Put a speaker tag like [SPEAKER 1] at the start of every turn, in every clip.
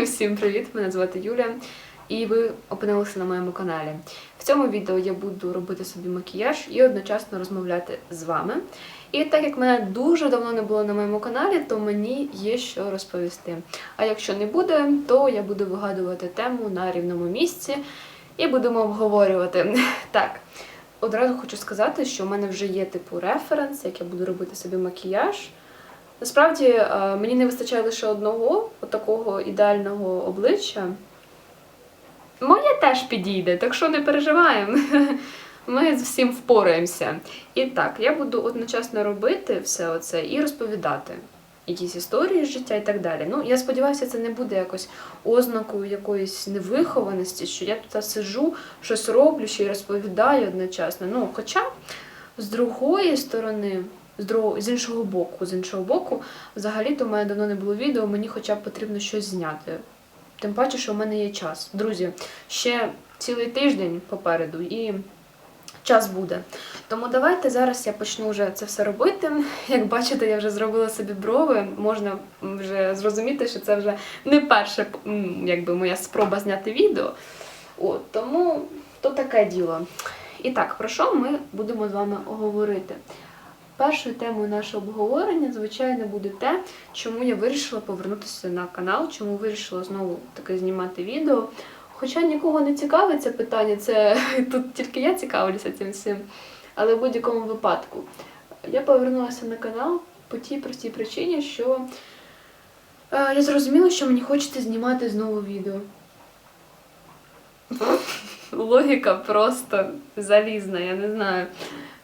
[SPEAKER 1] Всім привіт! Мене звати Юля, і ви опинилися на моєму каналі. В цьому відео я буду робити собі макіяж і одночасно розмовляти з вами. І так як мене дуже давно не було на моєму каналі, то мені є що розповісти. А якщо не буде, то я буду вигадувати тему на рівному місці і будемо обговорювати. Так, одразу хочу сказати, що в мене вже є типу референс, як я буду робити собі макіяж. Насправді е, мені не вистачає лише одного такого ідеального обличчя. Моє теж підійде, так що не переживаємо. Ми з всім впораємося. І так, я буду одночасно робити все оце і розповідати якісь історії з життя і так далі. Ну, я сподіваюся, це не буде якось ознакою якоїсь невихованості, що я тут сиджу, щось роблю, ще й розповідаю одночасно. Ну, хоча, з другої сторони, з іншого боку, з іншого боку, взагалі-то в мене давно не було відео, мені хоча б потрібно щось зняти. Тим паче, що в мене є час. Друзі, ще цілий тиждень попереду і час буде. Тому давайте зараз я почну вже це все робити. Як бачите, я вже зробила собі брови. Можна вже зрозуміти, що це вже не перша якби, моя спроба зняти відео. От, тому то таке діло. І так, про що ми будемо з вами говорити? Першою темою нашого обговорення, звичайно, буде те, чому я вирішила повернутися на канал, чому вирішила знову таки знімати відео. Хоча нікого не цікавить це питання, це тут тільки я цікавлюся цим всім. Але в будь-якому випадку я повернулася на канал по тій простій причині, що е, я зрозуміла, що мені хочеться знімати знову відео. Логіка просто залізна, я не знаю.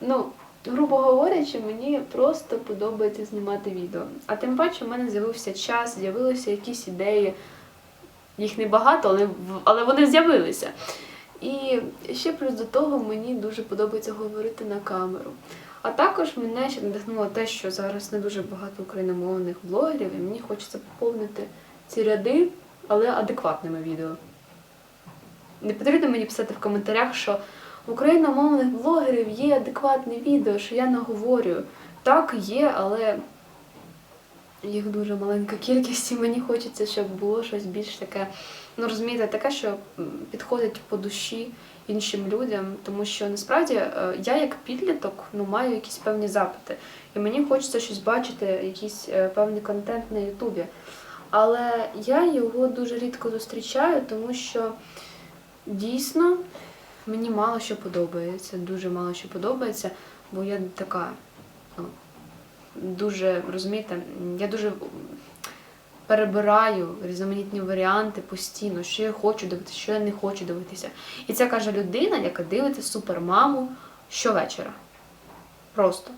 [SPEAKER 1] Ну, грубо говорячи, мені просто подобається знімати відео. А тим паче в мене з'явився час, з'явилися якісь ідеї. Їх небагато, але, але вони з'явилися. І ще плюс до того мені дуже подобається говорити на камеру. А також мене ще надихнуло те, що зараз не дуже багато україномовних блогерів, і мені хочеться поповнити ці ряди, але адекватними відео. Не потрібно мені писати в коментарях, що україномовних блогерів є адекватне відео, що я наговорюю. Так, є, але їх дуже маленька кількість, і мені хочеться, щоб було щось більш таке, ну розумієте, таке, що підходить по душі іншим людям, тому що насправді е, я як підліток ну, маю якісь певні запити. І мені хочеться щось бачити, якийсь е, певний контент на Ютубі. Але я його дуже рідко зустрічаю, тому що дійсно мені мало що подобається, дуже мало що подобається, бо я така ну, дуже, розумієте, я дуже перебираю різноманітні варіанти постійно, що я хочу дивитися, що я не хочу дивитися. І це каже людина, яка дивиться супермаму щовечора. Просто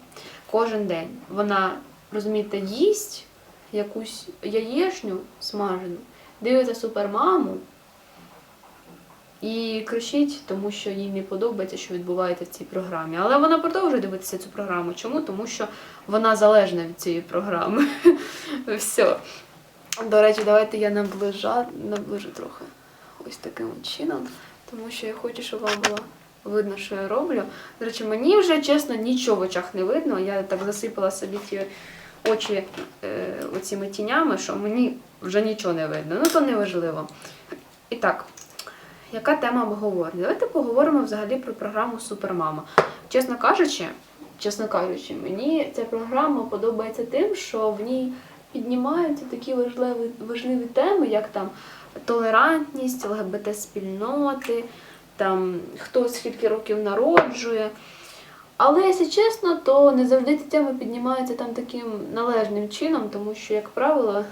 [SPEAKER 1] кожен день. Вона, розумієте, їсть якусь яєшню смажену, дивиться супермаму і кричить, тому що їй не подобається, що відбувається в цій програмі. Але вона продовжує дивитися цю програму. Чому? Тому що вона залежна від цієї програми. Все. До речі, давайте я наближа, наближу трохи ось таким чином, тому що я хочу, щоб вам було видно, що я роблю. До речі, мені вже чесно нічого в очах не видно. Я так засипала собі ті очі е, оціми тінями, що мені вже нічого не видно. Ну то не важливо. І так, яка тема обговорення? Давайте поговоримо взагалі про програму Супермама. Чесно кажучи, чесно кажучи, мені ця програма подобається тим, що в ній піднімаються такі важливі, важливі теми, як там толерантність, ЛГБТ-спільноти, там хто скільки років народжує. Але, якщо чесно, то не завжди ці теми піднімаються там таким належним чином, тому що, як правило,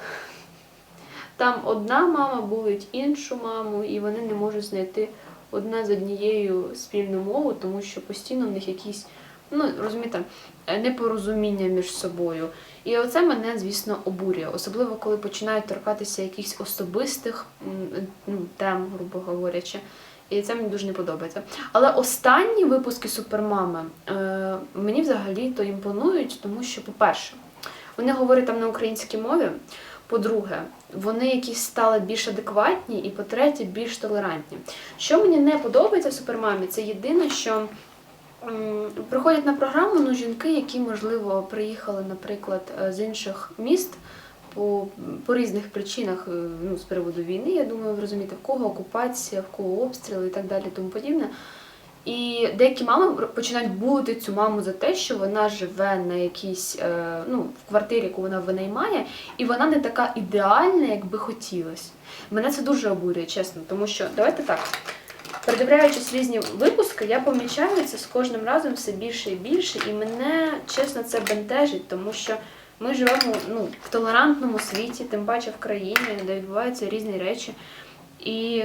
[SPEAKER 1] там одна мама булить іншу маму, і вони не можуть знайти одна з однією спільну мову, тому що постійно в них якісь, ну розумієте, е, непорозуміння між собою. І оце мене, звісно, обурює, особливо коли починають торкатися якихось особистих ну, тем, грубо говорячи. І це мені дуже не подобається. Але останні випуски Супермами е, мені взагалі то імпонують, тому що, по-перше, вони говорять там на українській мові. По-друге, вони якісь стали більш адекватні, і по-третє, більш толерантні. Що мені не подобається в супермамі, це єдине, що приходять на програму ну, жінки, які, можливо, приїхали, наприклад, е, з інших міст по, по різних причинах е, ну, з приводу війни. Я думаю, ви розумієте, в кого окупація, в кого обстріли і так далі, тому подібне. І деякі мами починають булити цю маму за те, що вона живе на якійсь е, ну, в квартирі, яку вона винаймає, і вона не така ідеальна, як би хотілося. Мене це дуже обурює, чесно, тому що давайте так. Передивляючись різні випуски, я помічаю це з кожним разом все більше і більше, і мене чесно це бентежить, тому що ми живемо ну, в толерантному світі, тим паче в країні, де відбуваються різні речі. І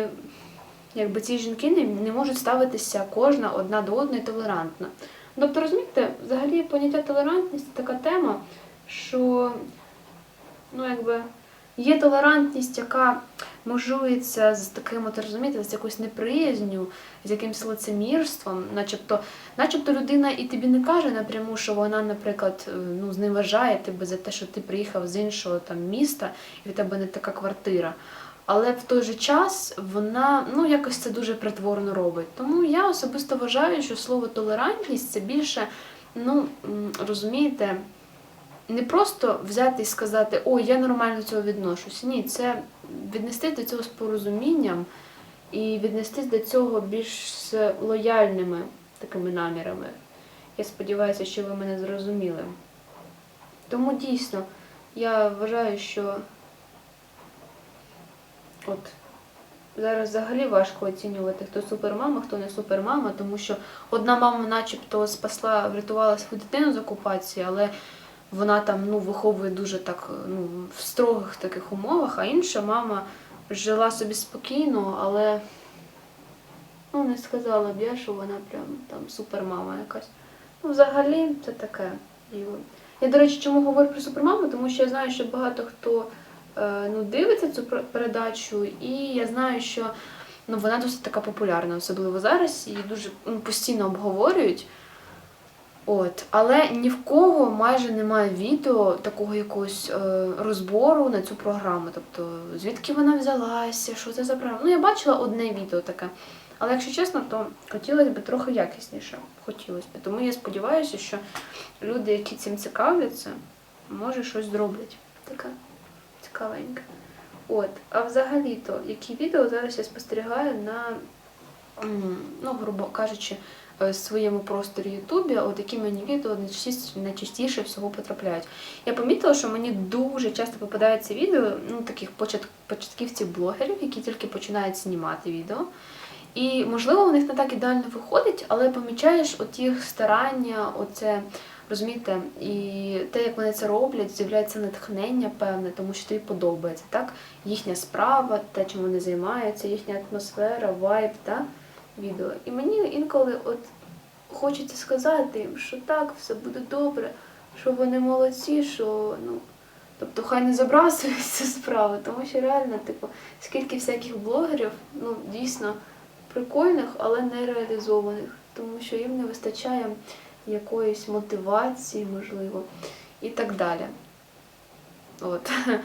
[SPEAKER 1] якби ці жінки не, не можуть ставитися кожна одна до одної толерантно. Тобто, розумієте, взагалі поняття толерантність це така тема, що ну, якби, є толерантність, яка межується з таким, от, розумієте, з якоюсь неприязню, з якимось лицемірством, начебто, начебто людина і тобі не каже напряму, що вона, наприклад, е, ну, зневажає тебе за те, що ти приїхав з іншого там міста, і в тебе не така квартира. Але в той же час вона ну якось це дуже притворно робить. Тому я особисто вважаю, що слово толерантність це більше, ну розумієте, не просто взяти і сказати, ой, я нормально до цього відношусь. Ні, це віднестись до цього з порозумінням і віднестись до цього більш з лояльними такими намірами. Я сподіваюся, що ви мене зрозуміли. Тому дійсно я вважаю, що От зараз взагалі важко оцінювати, хто супермама, хто не супермама, тому що одна мама, начебто, спасла, врятувала свою дитину з окупації, але вона там ну, виховує дуже так ну, в строгих таких умовах, а інша мама жила собі спокійно, але ну, не сказала б я, що вона прям там супермама якась. Ну, взагалі, це таке. Я, до речі, чому говорю про супермаму, тому що я знаю, що багато хто ну, дивиться цю передачу, і я знаю, що ну, вона досить така популярна, особливо зараз, її дуже ну, постійно обговорюють. От, але ні в кого майже немає відео такого якогось е, розбору на цю програму. Тобто, звідки вона взялася, що це за програма. Ну, я бачила одне відео таке. Але якщо чесно, то хотілося б трохи якісніше. Хотілося б. Тому я сподіваюся, що люди, які цим цікавляться, може щось зроблять. Таке цікавеньке. От, а взагалі-то, які відео зараз я спостерігаю на, ну, грубо кажучи, е, своєму просторі Ютубі, от які мені відео найчастіше, всього потрапляють. Я помітила, що мені дуже часто попадаються відео ну, таких початківців-блогерів, які тільки починають знімати відео. І можливо, у них не так ідеально виходить, але помічаєш от їх старання, оце розумієте, і те, як вони це роблять, з'являється натхнення певне, тому що тобі подобається, так? Їхня справа, те, чим вони займаються, їхня атмосфера, вайб, так? відео. І мені інколи от хочеться сказати їм, що так, все буде добре, що вони молодці, що ну. Тобто хай не забрасують цю справу, тому що реально, типу, скільки всяких блогерів, ну, дійсно прикольних, але не реалізованих, тому що їм не вистачає якоїсь мотивації, можливо, і так далі. От.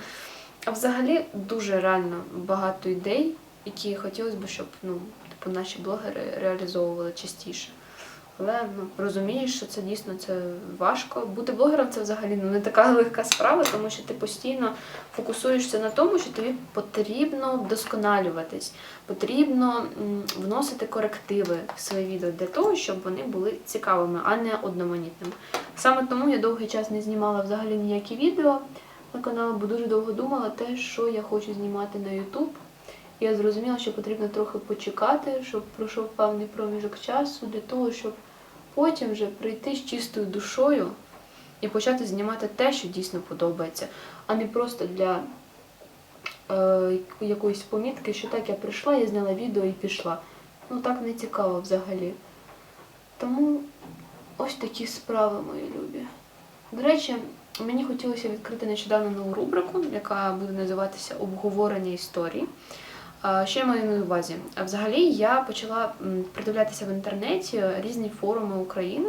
[SPEAKER 1] А взагалі дуже реально багато ідей, які хотілося б, щоб ну, типу, наші блогери реалізовували частіше. Але ну, розумієш, що це дійсно це важко. Бути блогером це взагалі ну, не така легка справа, тому що ти постійно фокусуєшся на тому, що тобі потрібно вдосконалюватись, потрібно вносити корективи в свої відео для того, щоб вони були цікавими, а не одноманітними. Саме тому я довгий час не знімала взагалі ніякі відео на канал, бо дуже довго думала те, що я хочу знімати на YouTube. Я зрозуміла, що потрібно трохи почекати, щоб пройшов певний проміжок часу для того, щоб потім вже прийти з чистою душою і почати знімати те, що дійсно подобається, а не просто для е, якоїсь помітки, що так я прийшла, я зняла відео і пішла. Ну так не цікаво взагалі. Тому ось такі справи, мої любі. До речі, мені хотілося відкрити нещодавно нову рубрику, яка буде називатися Обговорення історій. Що я маю на увазі? Взагалі я почала придивлятися в інтернеті різні форуми України,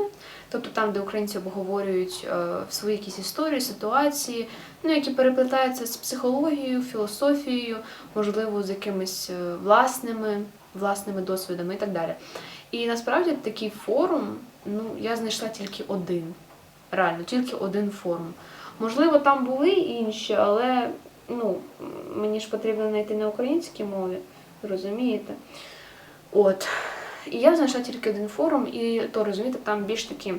[SPEAKER 1] тобто там, де українці обговорюють е, свої якісь історії, ситуації, ну, які переплетаються з психологією, філософією, можливо, з якимись е, власними, власними досвідами і так далі. І насправді такий форум, ну, я знайшла тільки один. Реально, тільки один форум. Можливо, там були інші, але ну, мені ж потрібно знайти на українській мові, розумієте? От. І я знайшла тільки один форум, і то розумієте, там більш такі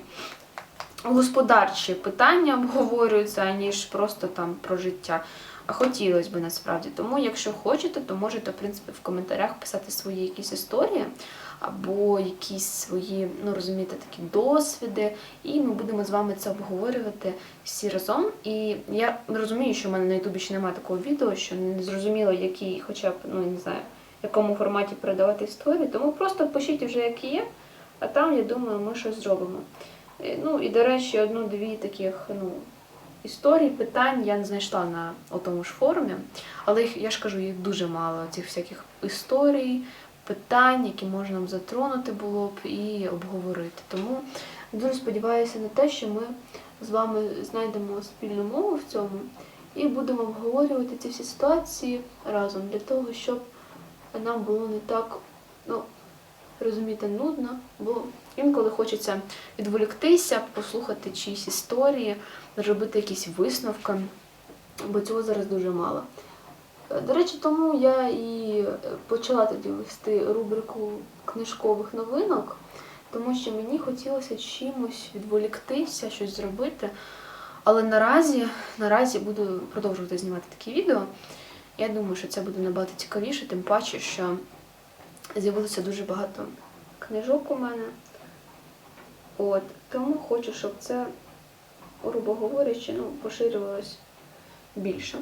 [SPEAKER 1] господарчі питання обговорюються, ніж просто там про життя. А хотілося б насправді. Тому, якщо хочете, то можете, в принципі, в коментарях писати свої якісь історії або якісь свої, ну розумієте, такі досвіди, і ми будемо з вами це обговорювати всі разом. І я розумію, що в мене на Ютубі ще немає такого відео, що не зрозуміло, який, хоча б, ну не знаю, в якому форматі передавати історії. Тому просто пишіть вже, які є, а там, я думаю, ми щось зробимо. Е, Ну і до речі, одну-дві таких, ну. Історій, питань я не знайшла на тому ж форумі, але їх, я ж кажу, їх дуже мало, цих всяких історій, питань, які можна б затронути було б і обговорити. Тому дуже сподіваюся на те, що ми з вами знайдемо спільну мову в цьому і будемо обговорювати ці всі ситуації разом для того, щоб нам було не так, ну, розумієте, нудно, бо інколи хочеться відволіктися, послухати чиїсь історії, зробити якісь висновки, бо цього зараз дуже мало. Е, До речі, тому я і е, почала тоді вести рубрику книжкових новинок, тому що мені хотілося чимось відволіктися, щось зробити. Але наразі, наразі буду продовжувати знімати такі відео. Я думаю, що це буде набагато цікавіше, тим паче, що з'явилося дуже багато книжок у мене. От, тому хочу, щоб це, грубо говорячи, ну, поширювалось більше.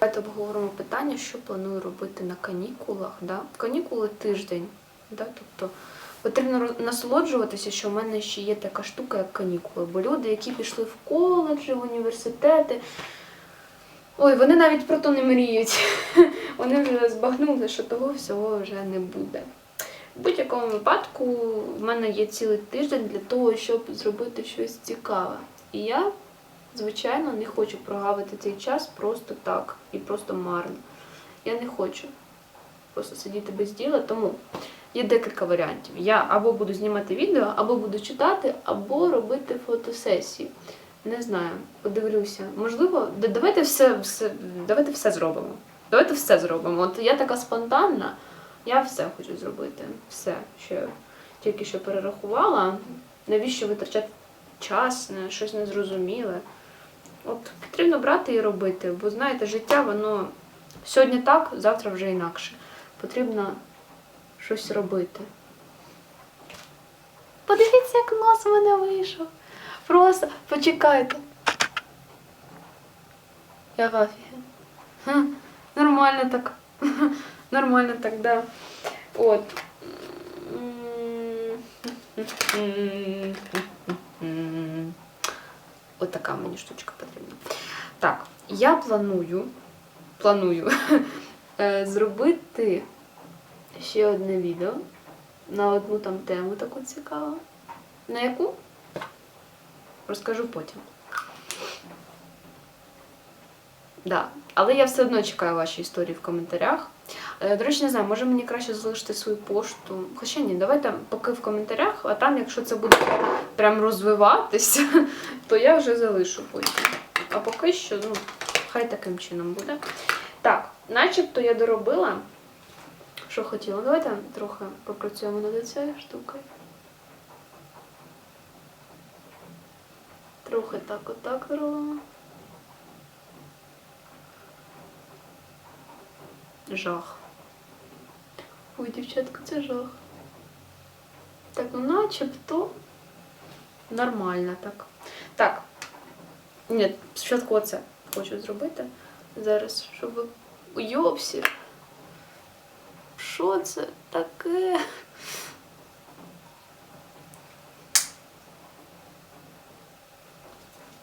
[SPEAKER 1] Давайте обговоримо питання, що планую робити на канікулах. Да? Канікули тиждень. Да? Тобто потрібно насолоджуватися, що в мене ще є така штука, як канікули. Бо люди, які пішли в коледжі, в університети, ой, вони навіть про то не мріють. Вони вже збагнули, що того всього вже не буде. В будь-якому випадку в мене є цілий тиждень для того, щоб зробити щось цікаве. І я, звичайно, не хочу прогавити цей час просто так і просто марно. Я не хочу просто сидіти без діла, тому є декілька варіантів. Я або буду знімати відео, або буду читати, або робити фотосесії. Не знаю, подивлюся. Можливо, давайте все, все, давайте все зробимо. Давайте все зробимо. От я така спонтанна, я все хочу зробити. Все, що я тільки що перерахувала. Навіщо витрачати час на щось незрозуміле? От потрібно брати і робити, бо знаєте, життя воно сьогодні так, завтра вже інакше. Потрібно щось робити. Подивіться, як нос у мене вийшов. Просто почекайте. Я в афігі. Хм, Нормально так. Нормально так, да. От. От така мені штучка потрібна. Так, я планую, планую е, зробити ще одне відео на одну там тему таку цікаву. На яку? Розкажу потім. Да. Але я все одно чекаю ваші історії в коментарях. Е, До речі, не знаю, може мені краще залишити свою пошту. Хоча ні, давайте поки в коментарях, а там, якщо це буде прям розвиватися, то я вже залишу потім. А поки що, ну, хай таким чином буде. Так, начебто я доробила, що хотіла. Давайте трохи попрацюємо над цією штукою. Трохи так отак зробимо. Жах. Ой, дівчатка, це жах. Так, ну начебто нормально так. Так. Ні, спочатку оце хочу зробити. Зараз, щоб ви. Йопсі. Що це таке?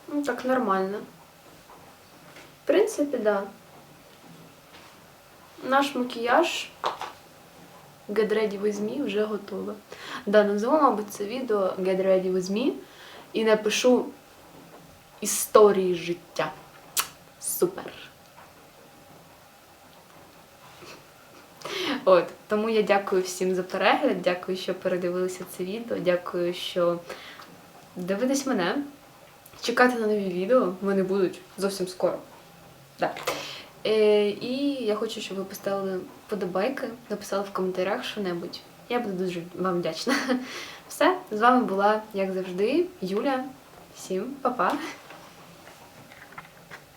[SPEAKER 1] Ну, так нормально. В принципі, да. Наш макіяж Get Ready With Me вже готове. Да, назву, мабуть, це відео Get Ready With Me і напишу історії життя. Супер. От, тому я дякую всім за перегляд, дякую, що передивилися це відео, дякую, що дивитесь мене. чекати на нові відео. Вони будуть зовсім скоро. Так. Е, і я хочу, щоб ви поставили подобайки, написали в коментарях що-небудь. Я буду дуже вам вдячна. Все, з вами була, як завжди, Юля. Всім па-па!